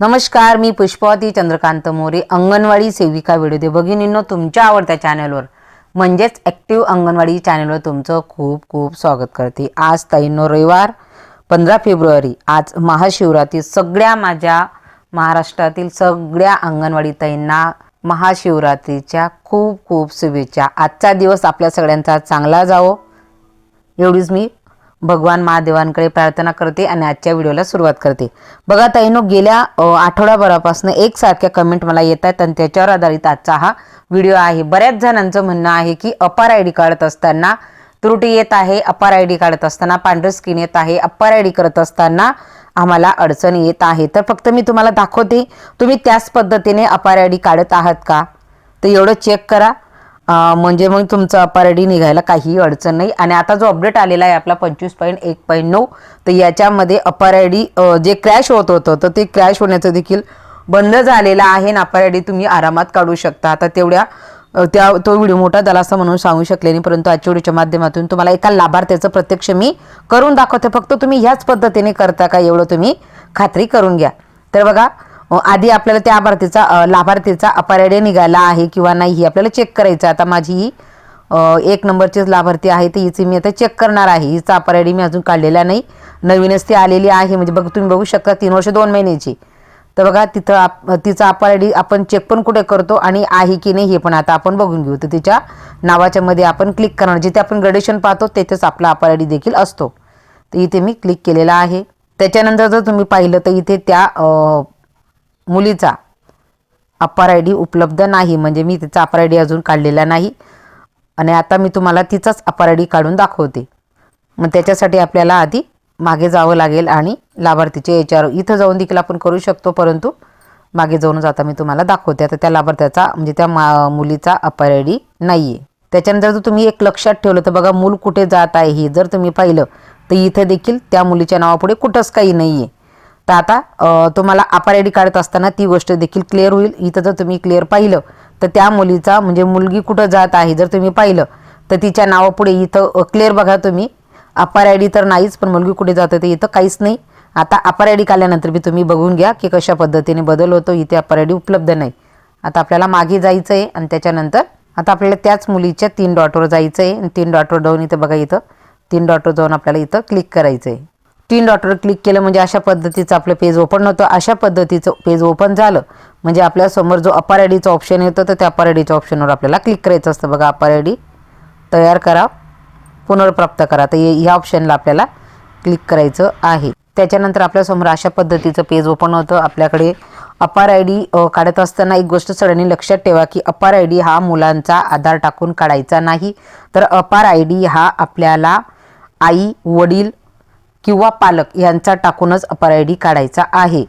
नमस्कार मी पुष्पावती चंद्रकांत मोरे अंगणवाडी सेविका व्हिडिओ दे भगिनींनो तुमच्या आवडत्या चॅनलवर म्हणजेच ॲक्टिव्ह अंगणवाडी चॅनलवर तुमचं खूप खूप स्वागत करते. आज ताईंनो रविवार पंधरा फेब्रुवारी. आज महाशिवरात्री. सगळ्या माझ्या महाराष्ट्रातील सगळ्या अंगणवाडी ताईंना महाशिवरात्रीच्या खूप खूप शुभेच्छा. आजचा दिवस आपल्या सगळ्यांचा चांगला जावो. एवढीच मी भगवान महादेवांकडे प्रार्थना करते आणि आजच्या व्हिडिओला सुरुवात करते. बघा ताईनो गेल्या आठवडाभरापासून एकसारख्या कमेंट मला येत आहेत आणि त्याच्यावर आधारित आजचा हा व्हिडिओ आहे. बऱ्याच जणांचं म्हणणं आहे की अपार आय डी काढत असताना त्रुटी येत आहे अपार आय डी काढत असताना पांढरं स्किन येत आहे अपार आय डी करत असताना आम्हाला अडचण येत आहे. तर फक्त मी तुम्हाला दाखवते तुम्ही त्याच पद्धतीने अपार आय डी काढत आहात का? तर एवढं चेक करा. म्हणजे मग तुमचं अपारडी निघायला काहीही अडचण नाही. आणि आता जो अपडेट आलेला आहे आपला पंचवीस पॉईंट एक पॉईंट नऊ तर याच्यामध्ये अपारेडी जे क्रॅश होत होतं तर ते क्रॅश होण्याचं देखील बंद झालेलं आहे ना अपारेडी तुम्ही आरामात काढू शकता. आता तेवढ्या त्या तो व्हिडिओ मोठा झाला असं म्हणून सांगू शकले नाही परंतु आजच्या व्हिडिओच्या माध्यमातून तुम्हाला एका लाभार्थ्याचं प्रत्यक्ष मी करून दाखवते. फक्त तुम्ही ह्याच पद्धतीने करता का एवढं तुम्ही खात्री करून घ्या. तर बघा आधी आपल्याला त्या लाभार्थीचा अ, लाभार्थीचा अपराडे निघाला आहे किंवा नाही हे आपल्याला चेक करायचं आता माझी ही एक नंबरचीच लाभार्थी आहे तर हिची मी आता चेक करणार आहे. हिचा अपराडी मी अजून काढलेला नाही. नवीनच ती आलेली आहे. म्हणजे बघ तुम्ही बघू शकता तीन वर्ष दोन महिन्याची. तर बघा तिथं आप तिचा अपराडी आपण चेक पण कुठे करतो आणि आहे की नाही हे पण आता आपण बघून घेऊ. तर तिच्या नावाच्या मध्ये आपण क्लिक करणार. जिथे आपण ग्रेडेशन पाहतो तेथेच आपला अपराडी देखील असतो. तर इथे मी क्लिक केलेला आहे. त्याच्यानंतर जर तुम्ही पाहिलं तर इथे त्या मुलीचा अप्पर आय डी उपलब्ध नाही म्हणजे मी तिचा अप्पर आय डी अजून काढलेला नाही. आणि आता मी तुम्हाला तिचाच अप्पर आय डी काढून दाखवते. मग त्याच्यासाठी आपल्याला आधी मागे जावं लागेल आणि लाभार्थीचे एच आर इथं जाऊन देखील आपण करू शकतो परंतु मागे जाऊनच आता मी तुम्हाला दाखवते. आता त्या लाभार्थ्याचा म्हणजे त्या मा मुलीचा अप्पर आय डी नाही आहे त्याच्यानंतर जर तुम्ही एक लक्षात ठेवलं तर बघा मूल कुठे जात आहे हे जर तुम्ही पाहिलं तर इथं देखील त्या मुलीच्या नावापुढे कुठंच काही नाही आहे तर आता तुम्हाला अपार आय डी काढत असताना ती गोष्ट देखील क्लिअर होईल. इथं जर तुम्ही क्लिअर पाहिलं तर त्या मुलीचा म्हणजे मुलगी कुठं जात आहे जर तुम्ही पाहिलं तर तिच्या नावापुढे इथं क्लिअर बघा तुम्ही. अपार आय डी तर नाहीच पण मुलगी कुठे जाते ते इथं काहीच नाही. आता अपार आय डी काढल्यानंतर बी तुम्ही बघून घ्या की कशा पद्धतीने बदल होतो. इथे अपार आय डी उपलब्ध नाही. आता आपल्याला मागे जायचं आहे आणि त्याच्यानंतर आता आपल्याला त्याच मुलीच्या तीन डॉटवर जायचं आहे आणि तीन डॉटवर जाऊन इथं बघा इथं. तीन डॉटवर जाऊन आपल्याला इथं क्लिक करायचं आहे तीन डॉटवर क्लिक केलं म्हणजे अशा पद्धतीचं आपलं पेज ओपन होतं अशा पद्धतीचं पेज ओपन झालं म्हणजे आपल्यासमोर जो अपार आय डीचं ऑप्शन येतो तर त्या अपार आय डीच्या ऑप्शनवर आपल्याला क्लिक करायचं असतं. बघा अपार आय डी तयार करा पुनर्प्राप्त करा. तर ह्या ऑप्शनला आपल्याला क्लिक करायचं आहे. त्याच्यानंतर आपल्यासमोर अशा पद्धतीचं पेज ओपन होतं. आपल्याकडे अपार आय डी काढत असताना एक गोष्ट सगळ्यांनी लक्षात ठेवा की अपार आय डी हा मुलांचा आधार टाकून काढायचा नाही. तर अपार आय डी हा आपल्याला आई वडील किंवा पालक यांचा टाकूनच अपार आय डी काढायचा आहे.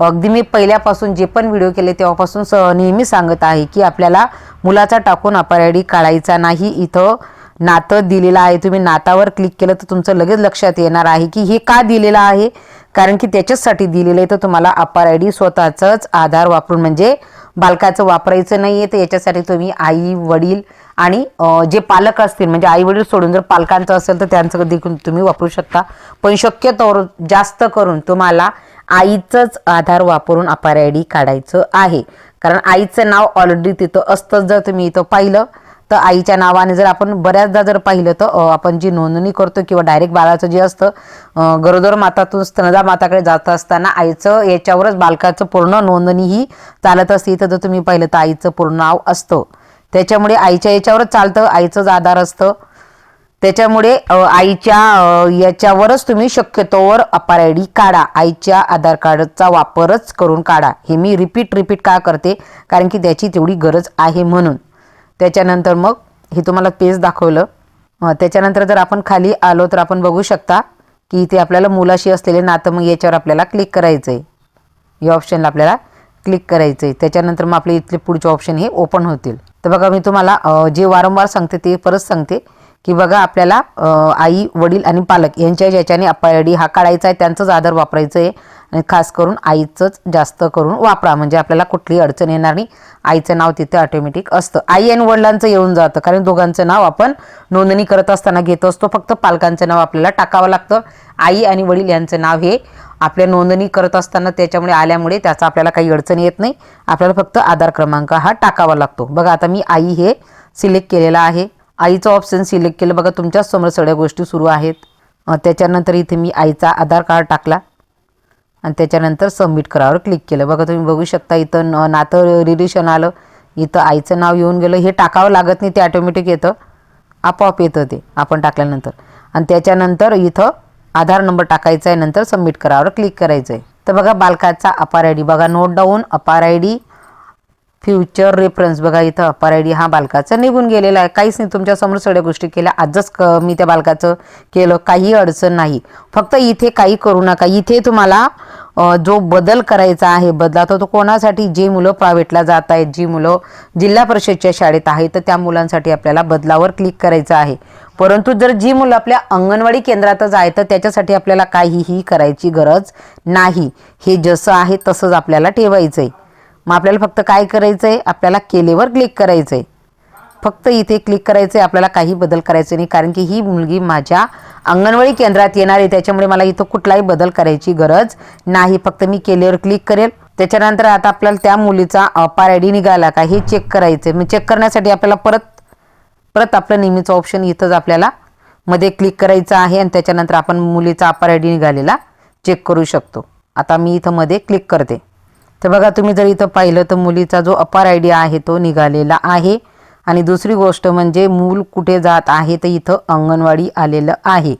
अगदी मी पहिल्यापासून जे पण व्हिडिओ केले तेव्हापासून स नेहमी सांगत आहे की आपल्याला मुलाचा टाकून अपार आय डी काढायचा नाही. इथं नातं दिलेलं आहे. तुम्ही नातावर क्लिक केलं तर तुमचं लगेच लक्षात येणार आहे की हे का दिलेलं आहे? कारण की त्याच्याचसाठी दिलेलं आहे. तर तुम्हाला अपार आय डी स्वतःचंच आधार वापरून म्हणजे बालकाचं वापरायचं नाही आहे तर याच्यासाठी तुम्ही आई वडील आणि जे पालक असतील म्हणजे आई वडील सोडून जर पालकांचं असेल तर त्यांचं देखील तुम्ही वापरू शकता. पण शक्यतोवर जास्त करून तुम्हाला आईचंच आधार वापरून अपार आय डी काढायचं आहे. कारण आईचं नाव ऑलरेडी तिथं असतंच जर तुम्ही इथं पाहिलं. तर आईच्या नावाने जर आपण बऱ्याचदा जर पाहिलं तर आपण जी नोंदणी करतो किंवा डायरेक्ट बाळाचं जे असतं गरोदर मातातून स्तनदा माताकडे जात असताना आईचं याच्यावरच बालकाचं पूर्ण नोंदणी ही चालत असते. इथं जर तुम्ही पाहिलं तर आईचं पूर्ण नाव असतं. त्याच्यामुळे आईच्या याच्यावरच चालतं आईचंच आधार असतं. त्याच्यामुळे आईच्या याच्यावरच तुम्ही शक्यतोवर अपार आय डी काढा. आईच्या आधार कार्डचा वापरच करून काढा. हे मी रिपीट रिपीट का करते? कारण की त्याची तेवढी गरज आहे म्हणून. त्याच्यानंतर मग हे तुम्हाला पेज दाखवलं. त्याच्यानंतर जर आपण खाली आलो तर आपण बघू शकता की इथे आपल्याला मुलाशी असलेले नातं मग याच्यावर आपल्याला क्लिक करायचं आहे या ऑप्शनला आपल्याला क्लिक करायचं आहे त्याच्यानंतर मग आपले इथले पुढचे ऑप्शन हे ओपन होतील. तर बघा मी तुम्हाला जे वारंवार सांगते ते परत सांगते. की बघा आपल्याला आई वडील आणि पालक यांच्या ज्याच्याने आय हा काढायचा आहे त्यांचंच आधार वापरायचं आहे आणि खास करून आईचंच जास्त करून वापरा. म्हणजे आपल्याला कुठलीही अडचण येणार नाही. आईचं नाव तिथे ऑटोमॅटिक असतं. आई आणि वडिलांचं येऊन जातं. कारण दोघांचं नाव आपण नोंदणी करत असताना घेत असतो. फक्त पालकांचं नाव आपल्याला टाकावं लागतं. आई आणि वडील यांचं नाव हे आपल्या नोंदणी करत असताना त्याच्यामुळे आल्यामुळे त्याचा आपल्याला काही अडचण येत नाही. आपल्याला फक्त आधार क्रमांक हा टाकावा लागतो. बघा आता मी आई हे सिलेक्ट केलेला आहे. आईचं ऑप्शन सिलेक्ट केलं. बघा तुमच्याच समोर सगळ्या गोष्टी सुरू आहेत. त्याच्यानंतर इथे मी आईचा आधार कार्ड टाकला. आणि त्याच्यानंतर सबमिट करावर क्लिक केलं. बघा तुम्ही बघू शकता इथं नातं रिलेशन आलं. इथं आईचं नाव येऊन गेलं. हे टाकावं लागत नाही ते ॲटोमॅटिक येतं. आपोआप येतं ते आपण टाकल्यानंतर. आणि त्याच्यानंतर इथं आधार नंबर टाकायचा आहे नंतर सबमिट करावर क्लिक करायचं आहे तर बघा बालकाचा अपार आय डी बघा note down APAAR I D future reference बघा इथं अपार आय डी हा बालकाचा निघून गेलेला आहे. काहीच नाही तुमच्यासमोर सगळ्या गोष्टी केल्या. आजच क मी त्या बालकाचं केलं काही अडचण नाही. फक्त इथे काही करू नका. इथे तुम्हाला जो बदल करायचा आहे बदला तर तो कोणासाठी? जे मुलं प्रायव्हेटला जात आहेत जी मुलं जिल्हा परिषदच्या शाळेत आहेत तर त्या मुलांसाठी आपल्याला बदलावर क्लिक करायचं आहे. परंतु जर जी मुलं आपल्या अंगणवाडी केंद्रातच आहे तर त्याच्यासाठी आपल्याला काहीही करायची गरज नाही. हे जसं आहे तसंच आपल्याला ठेवायचं आहे मग आपल्याला फक्त काय करायचं आहे आपल्याला केलेवर क्लिक करायचं आहे फक्त इथे क्लिक करायचं आहे आपल्याला काही बदल करायचे नाही. कारण की ही मुलगी माझ्या अंगणवाडी केंद्रात येणार आहे. त्याच्यामुळे मला इथं कुठलाही बदल करायची गरज नाही. फक्त मी केलेवर क्लिक करेल. त्याच्यानंतर आता आपल्याला त्या मुलीचा अपार आय डी निघाला का हे चेक करायचं आहे मग चेक करण्यासाठी आपल्याला परत परत आपलं नेहमीचं ऑप्शन इथंच आपल्याला मध्ये क्लिक करायचं आहे. आणि त्याच्यानंतर आपण मुलीचा अपार आय डी निघालेला चेक करू शकतो. आता मी इथं मध्ये क्लिक करते. तर बघा तुम्ही जर इथं पाहिलं तर मुलीचा जो अपार आयडिया आहे तो निघालेला आहे. आणि दुसरी गोष्ट म्हणजे मूल कुठे जात आहे तर इथं अंगणवाडी आलेलं आहे.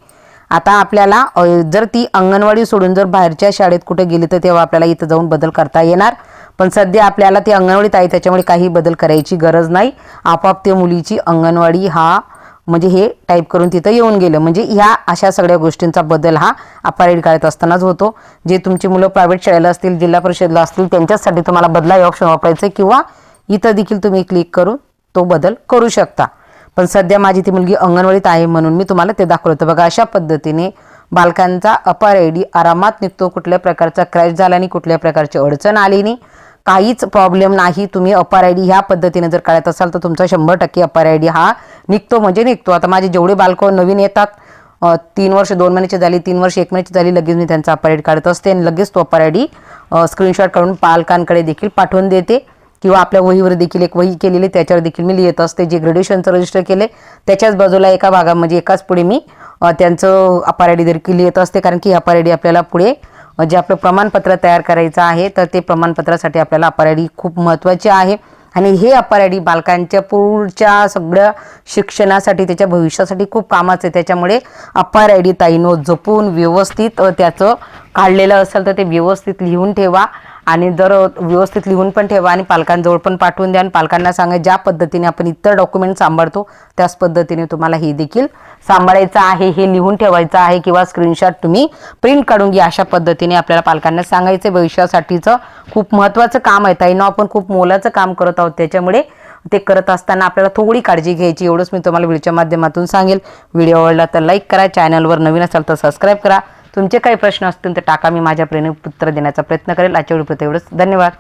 आता आपल्याला जर ती अंगणवाडी सोडून जर बाहेरच्या शाळेत कुठे गेली तर तेव्हा आपल्याला इथं जाऊन बदल करता येणार. पण सध्या आपल्याला ती अंगणवाडीत आहे त्याच्यामुळे काही बदल करायची गरज नाही. आपोआप ते मुलीची अंगणवाडी हा म्हणजे हे टाईप करून तिथं येऊन गेलं. म्हणजे ह्या अशा सगळ्या गोष्टींचा बदल हा अपारेड काढत असतानाच होतो. जे तुमची मुलं प्रायव्हेट शाळेला असतील जिल्हा परिषदला असतील त्यांच्यासाठी तुम्हाला बदला हे ऑप्शन वापरायचं किंवा इथं देखील तुम्ही क्लिक करून तो बदल करू शकता. पण सध्या माझी ती मुलगी अंगणवाडीत आहे म्हणून मी तुम्हाला ते दाखवलं. होतं बघा अशा पद्धतीने बालकांचा अपार आय डी आरामात निघतो. कुठल्या प्रकारचा क्रॅश झाला नाही कुठल्या प्रकारची अडचण आली नाही. काहीच प्रॉब्लेम नाही. तुम्ही अपार आय डी ह्या पद्धतीने जर काढत असाल तर तुमचा शंभर टक्के अपार आय डी हा निघतो म्हणजे निघतो. आता माझे जेवढे बालकं नवीन येतात तीन वर्ष दोन महिन्याची झाली तीन वर्ष एक महिन्याची झाली लगेच मी त्यांचा अपार आय डी काढत असते आणि लगेच तो अपार आय डी स्क्रीनशॉट काढून पालकांकडे देखील पाठवून देते. किंवा आपल्या वहीवर देखील एक वही केलेली त्याच्यावर देखील मी लिहित असते जे ग्रॅज्युएशनचं रजिस्टर केले त्याच्याच बाजूला एका भागा म्हणजे एकाच पुढे मी त्यांचं अपार आय डी देखील लिहित असते कारण की अपार आय डी आपल्याला पुढे जे आपलं प्रमाणपत्र तयार करायचं आहे तर ते प्रमाणपत्रासाठी आपल्याला अपार आय डी खूप महत्त्वाचे आहे. आणि हे अपार आय डी बालकांच्या पुढच्या सगळ्या शिक्षणासाठी त्याच्या भविष्यासाठी खूप कामाचं आहे. त्याच्यामुळे अपार आय डी ताईनो जपून व्यवस्थित त्याचं काढलेलं असेल तर ते व्यवस्थित लिहून ठेवा. आणि जर व्यवस्थित लिहून पण ठेवा आणि पालकांजवळ पण पाठवून द्या आणि पालकांना सांगा ज्या पद्धतीने आपण इतर डॉक्युमेंट सांभाळतो त्याच पद्धतीने तुम्हाला हे देखील सांभाळायचं आहे हे लिहून ठेवायचं आहे किंवा स्क्रीनशॉट तुम्ही प्रिंट काढून घ्या अशा पद्धतीने आपल्याला पालकांना सांगायचं भविष्यासाठीचं खूप महत्त्वाचं काम आहे. ताईनं आपण खूप मोलाचं काम करत आहोत. त्याच्यामुळे ते करत असताना आपल्याला थोडी काळजी घ्यायची. एवढंच मी तुम्हाला व्हिडिओच्या माध्यमातून सांगेल. व्हिडिओ आवडला तर लाईक करा. चॅनलवर नवीन असाल तर सबस्क्राईब करा. तुमचे काही प्रश्न असतील तर टाका मी माझ्या प्रेमी उत्तर देण्याचा प्रयत्न करेल. आजच्या व्हिडिओ एवढंच. धन्यवाद.